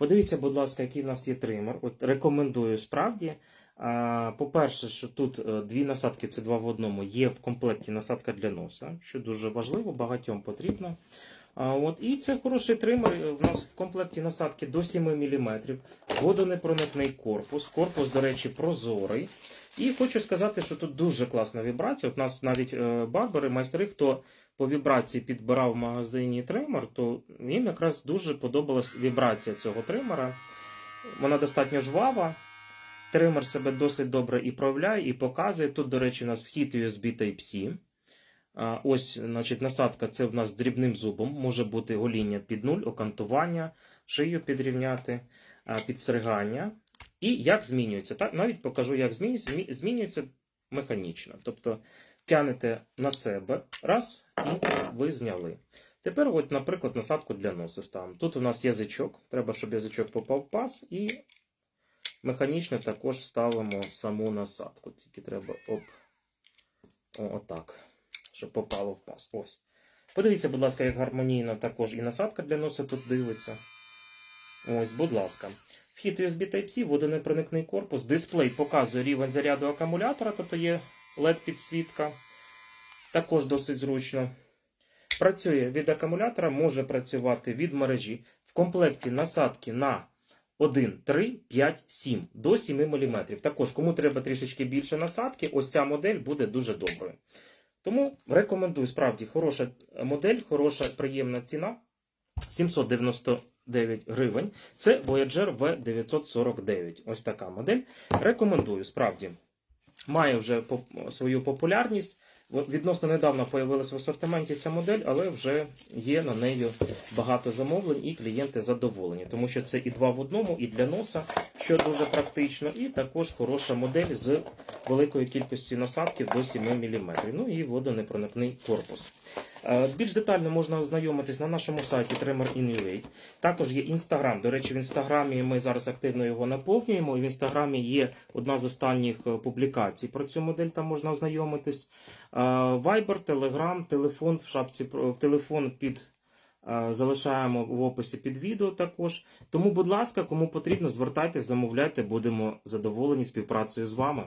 Подивіться, будь ласка, який в нас є тример. От рекомендую справді. По-перше, що тут е, дві насадки, це два в одному, є в комплекті насадка для носа, що дуже важливо, багатьом потрібно. От, і це хороший тример. е, В нас в комплекті насадки до 7 мм, водонепроникний корпус. Корпус, до речі, прозорий. І хочу сказати, що тут дуже класна вібрація. От у нас навіть е, барбери, майстри, хто по вібрації підбирав в магазині тример, то їм якраз дуже подобалась вібрація цього тримера. Вона достатньо жвава. Тример себе досить добре і проявляє, і показує. Тут, до речі, у нас вхід USB Type-C. Ось, значить, насадка це в нас дрібним зубом. Може бути гоління під нуль, окантування, шию підрівняти, підстригання. І як змінюється. Так, навіть покажу, як змінюється. Змінюється механічно. Тобто тянете на себе раз, і ви зняли. Тепер, от, наприклад, насадку для носа ставимо. Тут у нас язичок. Треба, щоб язичок попав в паз, і механічно також ставимо саму насадку. Тільки треба оп. О, отак. Щоб попало в паз. Ось. Подивіться, будь ласка, як гармонійно також і насадка для носа тут дивиться. Ось, будь ласка. Вхід USB Type-C, водонепроникний корпус. Дисплей показує рівень заряду акумулятора, тобто є LED-підсвітка. Також досить зручно. Працює від акумулятора, може працювати від мережі. В комплекті насадки на 1, 3, 5, 7 до 7 мм. Також, кому треба трішечки більше насадки, ось ця модель буде дуже доброю. Тому рекомендую справді хороша модель, хороша приємна ціна. 799 гривень. Це Voyager V949. Ось така модель. Рекомендую справді. Має вже свою популярність. От Відносно недавно з'явилася в асортименті ця модель, але вже є на неї багато замовлень і клієнти задоволені, тому що це і два в одному, і для носа, що дуже практично, і також хороша модель з великою кількістю насадків до 7 мм. Ну і водонепроникний корпус. Е, Більш детально можна ознайомитись на нашому сайті Tremor In.ua. Також є інстаграм. До речі, в інстаграмі ми зараз активно його наповнюємо. І в інстаграмі є одна з останніх е, публікацій про цю модель. Там можна ознайомитись. Е, Viber, Telegram, телефон в шапці телефон під. Залишаємо в описі під відео також. Тому, будь ласка, кому потрібно, звертайтесь, замовляйте, будемо задоволені співпрацею з вами.